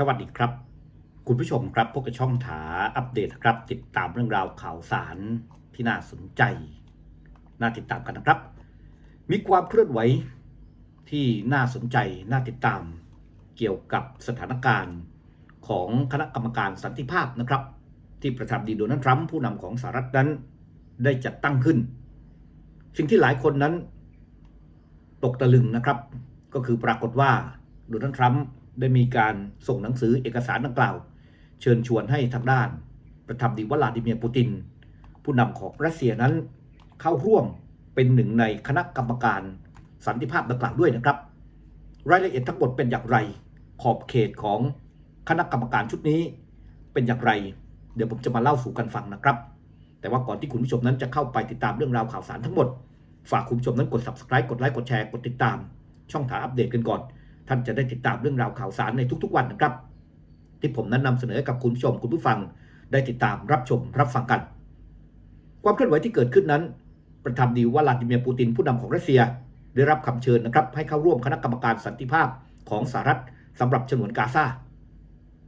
สวัสดีครับ คุณผู้ชมครับพวกบช่องถาอัปเดตครับ ติดตามเรื่องราวข่าวสารที่น่าสนใจ น่าติดตามกันนะครับ มีความเคลื่อนไหวที่น่าสนใจน่าติดตามเกี่ยวกับสถานการณ์ของคณะกรรมการสันติภาพนะครับ ที่ประธานาธิบดีโดนัลด์ทรัมป์ผู้นำของสหรัฐนั้นได้จัดตั้งขึ้น สิ่งที่หลายคนนั้น ตกตะลึงนะครับ ก็คือปรากฏว่าโดนัลด์ทรัมป์ ได้มีการส่งหนังสือเอกสารดังกล่าว เชิญชวนให้ทางด้านประธานาธิบดีวลาดิเมียร์ปูติน ผู้นำของรัสเซียนั้นเข้าร่วมเป็นหนึ่งในคณะกรรมการสันติภาพดังกล่าวด้วยนะครับ รายละเอียดทั้งหมดเป็นอย่างไร ขอบเขตของคณะกรรมการชุดนี้ เป็นอย่างไร เดี๋ยวผมจะมาเล่าสู่กันฟังนะครับ แต่ว่าก่อนที่คุณผู้ชมนั้นจะเข้าไปติดตามเรื่องราวข่าวสารทั้งหมด ฝากคุณผู้ชมนั้นกด subscribe กดไลค์กดแชร์กดติดตาม ช่องทางอัปเดตกันก่อน ท่านจะได้ติดตามเรื่องราวข่าวสารในทุกๆวันนะครับ ที่ผมนั้นนำเสนอกับคุณผู้ชมคุณผู้ฟังได้ติดตามรับชมรับฟังกัน ความเคลื่อนไหวที่เกิดขึ้นนั้น ประธานาธิบดีวลาดิเมียร์ปูตินผู้นำของรัสเซีย ได้รับคำเชิญนะครับให้เข้าร่วมคณะกรรมการสันติภาพของสหรัฐสำหรับฉนวนกาซา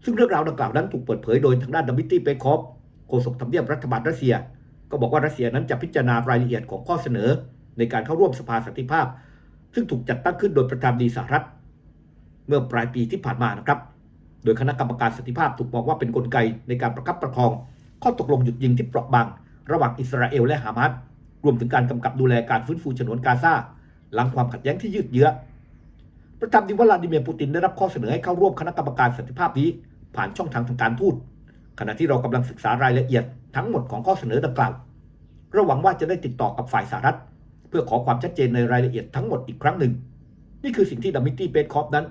ซึ่งเรื่องราวดังกล่าวนั้นถูกเปิดเผยโดยทางด้านดมิตรีเปคอฟโฆษกทำเนียบรัฐบาลรัสเซีย ก็บอกว่ารัสเซียนั้นจะพิจารณารายละเอียดของข้อเสนอ ในการเข้าร่วมสภาสันติภาพ ซึ่งถูกจัดตั้งขึ้นโดยประธานาธิบดีสหรัฐ เมื่อปลายปีที่ผ่านมานะครับ โดยคณะกรรมการสันติภาพถูกมองว่าเป็นนกลไกในการประคับประคอง ข้อตกลงหยุดยิงที่เปราะบาง ระหว่างอิสราเอลและฮามาสรวมถึงการกำกับดูแลการฟื้นฟูฉนวนกาซาหลังความขัดแย้งที่ยืดเยื้อประธานาธิวลาดิเมียร์ปูตินได้รับข้อเสนอให้เข้าร่วมคณะกรรมการสันติภาพนี้ ผ่านช่องทางทางการทูตขณะที่เรากำลังศึกษารายละเอียดทั้งหมดของข้อเสนอดังกล่าวเราหวังว่าจะได้ติดต่อกับฝ่ายสหรัฐ เพื่อขอความชัดเจนในรายละเอียดทั้งหมดอีกครั้งหนึ่ง นี่คือสิ่งที่ดัมมิตี้เปตคอฟนั้น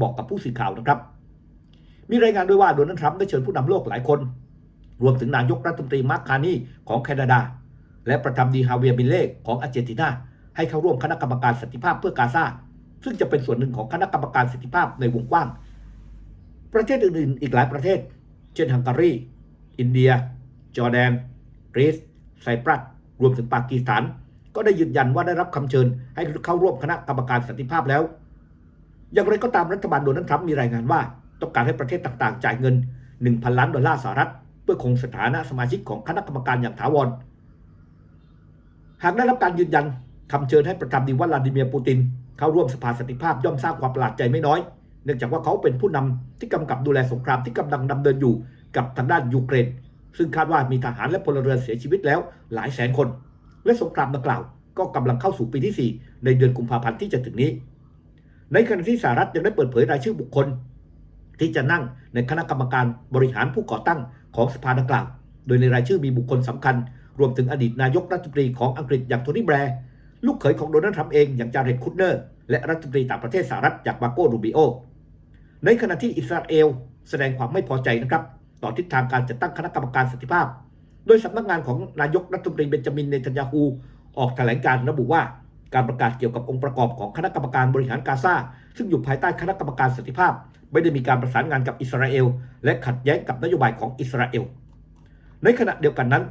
บอกกับผู้สื่อข่าวนะครับ มีรายงานด้วยว่าโดนัลด์ทรัมป์ได้เชิญผู้นำโลกหลายคน รวมถึงนายกรัฐมนตรีมาร์คคานีของแคนาดา และประธานาธิบดีฮาเวียร์มิลเล่ของอาร์เจนตินาให้เข้าร่วมคณะกรรมการสันติภาพเพื่อกาซาซึ่งจะเป็นส่วนหนึ่งของคณะกรรมการสันติภาพในวงกว้าง ประเทศอื่นๆ อีกหลายประเทศ เช่นฮังการี อินเดีย จอร์แดนกรีซไซปรัส รวมถึงปากีสถาน ก็ได้ยืนยันว่าได้รับคำเชิญให้เข้าร่วมคณะกรรมการสันติภาพแล้ว อย่างไรก็ตามรัฐบาลโดนัลด์ทรัมป์มีรายงานว่า ต้องการให้ประเทศต่างๆ จ่ายเงิน 1,000 ล้านดอลลาร์สหรัฐ เพื่อคงสถานะสมาชิกของคณะกรรมการอย่างถาวร หากได้รับการยืนยันคำเชิญให้ประธานดีวลาดิเมียร์ปูติน เข้าร่วมสภาสันติภาพย่อมสร้างความประหลาดใจไม่น้อย เนื่องจากว่าเขาเป็นผู้นำที่กำกับดูแลสงครามที่กำลังดำเนินอยู่กับทางด้านยูเครน ซึ่งคาดว่ามีทหารและพลเรือนเสียชีวิตแล้วหลายแสนคน และสงครามดังกล่าว ก็กำลังเข้าสู่ปีที่ 4 ในเดือนกุมภาพันธ์ที่จะถึงนี้ ในขณะที่สหรัฐยังได้เปิดเผยรายชื่อบุคคล ที่จะนั่งในคณะกรรมการบริหารผู้ก่อตั้งของสภาดังกล่าว โดยในรายชื่อมีบุคคลสำคัญ รวมถึงอดีตนายกรัฐมนตรีของอังกฤษอย่างโทนี่แบร์ลูกเขยของโดนัลด์ทรัมป์เองอย่างจาเร็ดคุดเนอร์และรัฐมนตรีต่างประเทศสหรัฐอย่างมาโกรูบิโอ ในขณะที่อิสราเอลแสดงความไม่พอใจนะครับต่อทิศทางการจัดตั้งคณะกรรมการสันติภาพ โดยสำนักงานของนายกรัฐมนตรีเบนจามินเนทันยาฮูออกแถลงการระบุว่า การประกาศเกี่ยวกับองค์ประกอบของคณะกรรมการบริหารกาซาซึ่งอยู่ภายใต้คณะกรรมการสันติภาพ ไม่ได้มีการประสานงานกับอิสราเอล และขัดแย้งกับนโยบายของอิสราเอล ในขณะเดียวกันนั้น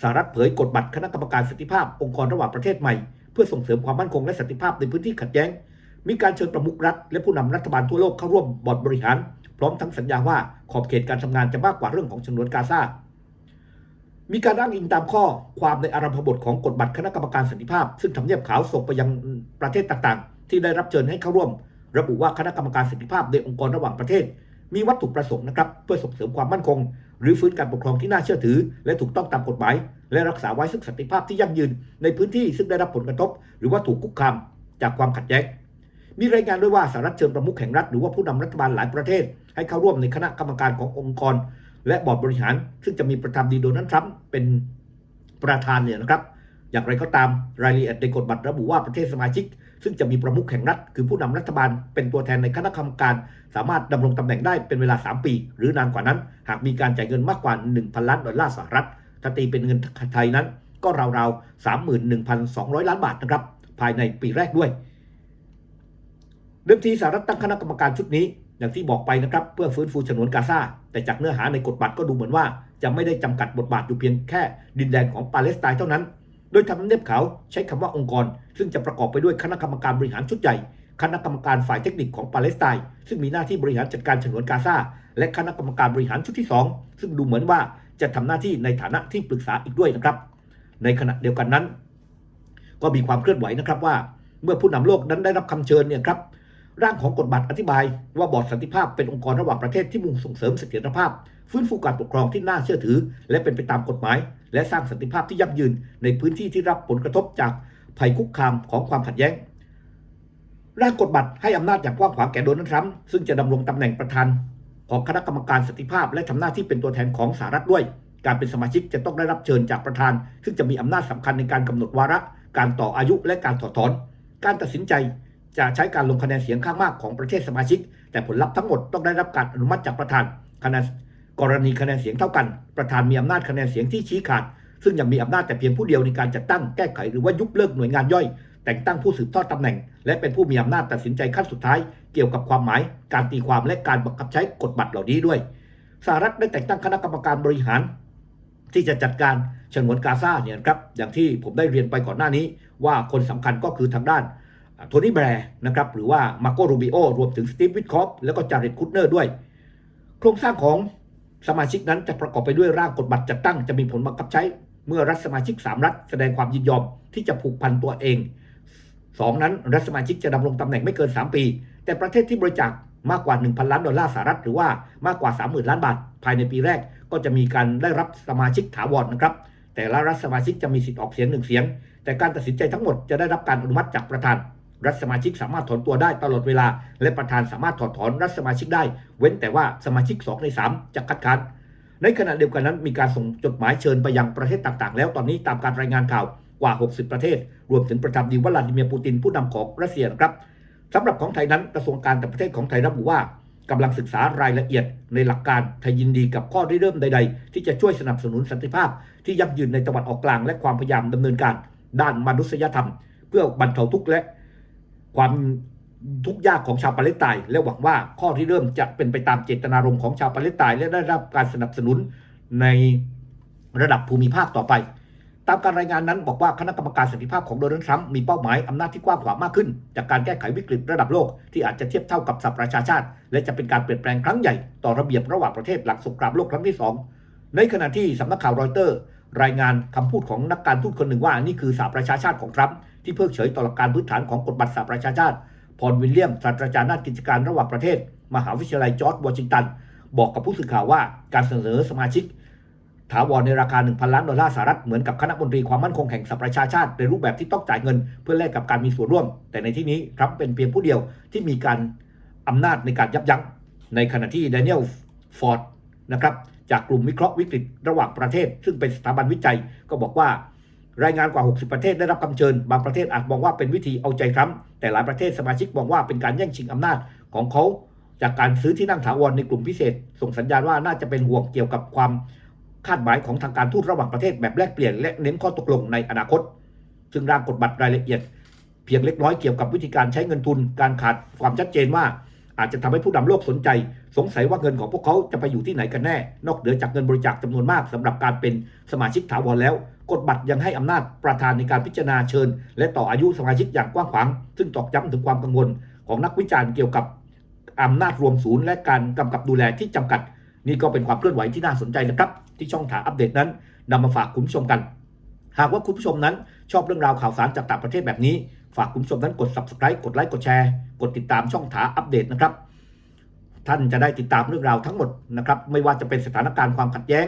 สหรัฐเผยกฎบัตรคณะกรรมการสันติภาพองค์กรระหว่างประเทศใหม่ เพื่อส่งเสริมความมั่นคงและสันติภาพในพื้นที่ขัดแย้ง มีการเชิญประมุขรัฐ และผู้นำรัฐบาลทั่วโลกเข้าร่วมบอร์ดบริหาร พร้อมทั้งสัญญาว่าขอบเขตการทำงานจะมากกว่าเรื่องของฉนวนกาซา มีการอ้างอิงตามข้อความในอารัมพบทของกฎบัตรคณะกรรมการสันติภาพ ซึ่งทำเนียบขาวส่งไปยังประเทศต่างๆ ที่ได้รับเชิญให้เข้าร่วม ระบุว่าคณะกรรมการสันติภาพในองค์กรระหว่างประเทศ มีวัตถุประสงค์นะครับเพื่อส่งเสริมความมั่นคง หรือฟื้นการปกครองที่น่าเชื่อถือ และถูกต้องตามกฎหมาย และรักษาไว้ซึ่งสันติภาพที่ยั่งยืน ในพื้นที่ซึ่งได้รับผลกระทบ หรือว่าถูกคุกคามจากความขัดแย้งมีรายงานด้วยว่าสหรัฐเชิญประมุขแห่งรัฐหรือว่าผู้นำรัฐบาลหลายประเทศ ให้เข้าร่วมในคณะกรรมการขององค์กร และบอร์ดบริหาร ซึ่งจะมีประธานดีโดนัลด์ทรัมป์เป็นประธานเนี่ยนะครับ อย่างไรก็ตามรายละเอียดในกฎบัตรระบุว่าประเทศสมาชิก ซึ่งจะมีประมุขแห่งรัฐ คือผู้นำรัฐบาล เป็นตัวแทนในคณะกรรมการ สามารถดำรงตำแหน่งได้เป็นเวลา 3 ปี หรือนานกว่านั้น หากมีการจ่ายเงินมากกว่า 1,000 ล้านดอลลาร์สหรัฐถ้าตีเป็นเงินไทยนั้นก็ราวๆ31,200 ล้านบาทนะครับภายในปีแรกด้วย เดิมทีสหรัฐตั้งคณะกรรมการชุดนี้ อย่างที่บอกไปนะครับเพื่อฟื้นฟูฉนวนกาซาแต่จากเนื้อหาในกฎบัตรก็ดูเหมือนว่า จะไม่ได้จำกัดบทบาทอยู่เพียงแค่ดินแดนของปาเลสไตน์เท่านั้น โดยทำเนียบขาวใช้คำว่าองค์กร ซึ่งจะประกอบไปด้วยคณะกรรมการบริหารชุดใหญ่คณะกรรมการฝ่ายเทคนิคของปาเลสไตน์ซึ่งมีหน้าที่บริหารจัดการฉนวนกาซาและคณะกรรมการบริหารชุดที่ 2 ซึ่งดูเหมือนว่าจะทำหน้าที่ในฐานะที่ปรึกษาอีกด้วยนะครับ ในขณะเดียวกันนั้น ก็มีความเคลื่อนไหวนะครับว่า เมื่อผู้นำโลกนั้นได้รับคำเชิญเนี่ยครับ ร่างของกฎบัตรอธิบายว่าบอร์ดสันติภาพเป็นองค์กรระหว่างประเทศที่มุ่งส่งเสริมเสถียรภาพ ฟื้นฟูการปกครองที่น่าเชื่อถือ และเป็นไปตามกฎหมาย และสร้างสันติภาพที่ยั่งยืน ในพื้นที่ที่รับผลกระทบจากภัยคุกคามของความขัดแย้ง ร่างกฎบัตรให้อำนาจอย่างกว้างขวางแก่โดนัลด์ทรัมป์ซึ่งจะดำรงตำแหน่งประธานของคณะกรรมการสันติภาพ และทำหน้าที่เป็นตัวแทนของสหรัฐด้วย การเป็นสมาชิกจะต้องได้รับเชิญจากประธาน ซึ่งจะมีอำนาจสำคัญในการกำหนดวาระ การต่ออายุและการถอดถอน การตัดสินใจ จะใช้การลงคะแนนเสียงข้างมากของประเทศสมาชิก แต่ผลลัพธ์ทั้งหมดต้องได้รับการอนุมัติจากประธานคะแนนกรณีคะแนนเสียงเท่ากัน ประธานมีอำนาจคะแนนเสียงที่ชี้ขาด ซึ่งยังมีอำนาจแต่เพียงผู้เดียวในการจัดตั้งแก้ไขหรือว่ายุบเลิกหน่วยงานย่อย แต่งตั้งผู้สืบทอดตำแหน่ง และเป็นผู้มีอำนาจตัดสินใจขั้นสุดท้าย เกี่ยวกับความหมาย การตีความและการบังคับใช้กฎบัตรเหล่านี้ด้วยสหรัฐได้แต่งตั้งคณะกรรมการบริหาร ที่จะจัดการฉนวนกาซาเนี่ยครับอย่างที่ผมได้เรียนไปก่อนหน้านี้ ว่าคนสำคัญก็คือทางด้าน โทนี่แบร์นะครับหรือว่ามาโกรูบิโอรวมถึงสตีฟวิทคอฟแล้วก็จาริดคุตเนอร์ด้วย โครงสร้างของสมาชิกนั้นจะประกอบไปด้วยร่างกฎบัตรจัดตั้งจะมีผลบังคับใช้เมื่อรัฐสมาชิก 3 รัฐแสดงความยินยอมที่จะผูกพันตัวเอง 2 นั้นรัฐสมาชิกจะดำรงตำแหน่งไม่เกิน 3 ปี แต่ประเทศที่บริจาคมากกว่า 1,000 ล้านดอลลาร์สหรัฐหรือว่ามากกว่า 30,000 ล้านบาท ภายในปีแรกก็จะมีการได้รับสมาชิกถาวรนะครับ แต่ละรัฐสมาชิกจะมีสิทธิ์ออกเสียงหนึ่งเสียง แต่การตัดสินใจทั้งหมดจะได้รับการอนุมัติจากประธาน รัฐสมาชิกสามารถถอนตัวได้ตลอดเวลา และประธานสามารถถอดถอนรัฐสมาชิกได้ เว้นแต่ว่าสมาชิก 2 ใน 3 จะคัดค้านในขณะเดียวกันนั้นมีการส่งจดหมายเชิญไปยังประเทศต่างๆ แล้วตอนนี้ตามการรายงานข่าวกว่า 60 ประเทศ รวมถึงประธานาธิบดีวลาดิเมียร์ปูตินผู้นำของรัสเซียนะครับสำหรับของไทยนั้นกระทรวงการต่างประเทศของไทยระบุว่ากำลังศึกษารายละเอียดในหลักการไทยยินดีกับข้อริเริ่มใด ๆ ที่จะช่วยสนับสนุนสันติภาพ ที่ยั่งยืนในตะวันออกกลางและความพยายามดำเนินการ ด้านมนุษยธรรม เพื่อบรรเทาทุกข์และ ความทุกข์ยากของชาวปาเลสไตน์และหวังว่าข้อที่เริ่มจะเป็นไปตามเจตนารมณ์ของชาวปาเลสไตน์และได้รับการสนับสนุนในระดับภูมิภาคต่อไป ตามการรายงานนั้นบอกว่าคณะกรรมการสันติภาพของโดนัลด์ทรัมป์มีเป้าหมายอำนาจที่กว้างขวางมากขึ้น จากการแก้ไขวิกฤตระดับโลกที่อาจจะเทียบเท่ากับสหประชาชาติ และจะเป็นการเปลี่ยนแปลงครั้งใหญ่ต่อระเบียบระหว่างประเทศหลังสงครามโลกครั้งที่สองในขณะที่สำนักข่าวรอยเตอร์ รายงานคำพูดของนักการทูตคนหนึ่งว่านี่คือสหประชาชาติของทรัมป์ที่เพิกเฉยต่อหลักการพื้นฐานของกฎบัตรสหประชาชาติพอลวิลเลียมศาสตราจารย์ด้านกิจการระหว่างประเทศ มหาวิทยาลัยจอร์จวอชิงตัน บอกกับผู้สื่อข่าวว่าการเสนอสมาชิก ถาวรในราคา 1,000 ล้านดอลลาร์สหรัฐเหมือนกับคณะมนตรีความมั่นคงแห่งสหประชาชาติในรูปแบบที่ต้องจ่ายเงิน เพื่อแลกกับการมีส่วนร่วม แต่ในที่นี้ทรัมป์เป็นเพียงผู้เดียวที่มีการอำนาจในการยับยั้งในขณะที่แดเนียลฟอร์ดนะครับ จากกลุ่มวิเคราะห์วิกฤตระหว่างประเทศ ซึ่งเป็นสถาบันวิจัยก็บอกว่ารายงานกว่า 60 ประเทศได้รับคำเชิญ บางประเทศอาจมองว่าเป็นวิธีเอาใจทรัมป์แต่หลายประเทศสมาชิกมองว่าเป็นการแย่งชิงอำนาจของเขา จากการซื้อที่นั่งถาวรในกลุ่มพิเศษ ส่งสัญญาณว่าน่าจะเป็นห่วงเกี่ยวกับความคาดหมายของทางการทูตระหว่างประเทศแบบแลกเปลี่ยนและเน้นข้อตกลงในอนาคตซึ่งร่างกฎบัตรรายละเอียด เพียงเล็กน้อยเกี่ยวกับวิธีการใช้เงินทุน การขาดความชัดเจนว่า อาจจะทำให้ผู้นำโลกสนใจ สงสัยว่าเงินของพวกเขาจะไปอยู่ที่ไหนกันแน่ นอกเหนือจากเงินบริจาคจำนวนมากสำหรับการเป็นสมาชิกถาวรแล้ว กฎบัตรยังให้อำนาจประธานในการพิจารณาเชิญ และต่ออายุสมาชิกอย่างกว้างขวาง ซึ่งตอกย้ำถึงความกังวล ของนักวิจารณ์เกี่ยวกับอำนาจรวมศูนย์ และการกำกับดูแลที่จำกัด นี่ก็เป็นความเคลื่อนไหวที่น่าสนใจนะครับ ที่ช่องถาอัปเดตนั้นนำมาฝากคุณผู้ชมกัน หากว่าคุณผู้ชมนั้นชอบเรื่องราวข่าวสารจากต่างประเทศแบบนี้ ฝากคุณผู้ชมนั้นกด subscribe กดไลค์กดแชร์กดติดตามช่องถาอัปเดตนะครับ ท่านจะได้ติดตามเรื่องราวทั้งหมดนะครับ ไม่ว่าจะเป็นสถานการณ์ความขัดแย้ง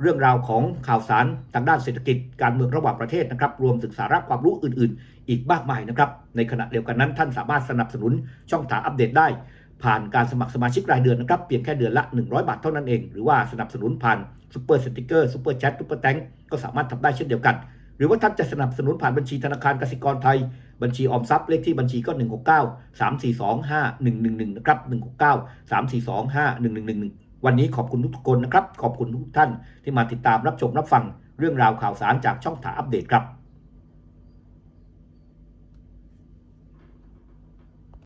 เรื่องราวของข่าวสารทางด้านเศรษฐกิจการเมืองระหว่างประเทศนะครับ รวมถึงสาระความรู้อื่น ๆ อีกมากมายนะครับ ในขณะเดียวกันนั้น ท่านสามารถสนับสนุนช่องถาอัปเดตได้ ผ่านการสมัครสมาชิกรายเดือนนะครับเพียงแค่เดือนละ 100 บาทเท่านั้นเอง หรือว่าสนับสนุนผ่านซูเปอร์สติกเกอร์ซูเปอร์แชทซูเปอร์แตงก็สามารถทำได้เช่นเดียวกัน หรือว่าท่านจะสนับสนุนผ่านบัญชีธนาคารกสิกรไทย บัญชีออมทรัพย์เลขที่บัญชีก็ 169 342 5111นะครับ169 342 5111 วันนี้ขอบคุณทุกคนนะครับ ขอบคุณทุกท่านที่มาติดตามรับชมรับฟังเรื่องราวข่าวสารจากช่องถาอัปเดตครับ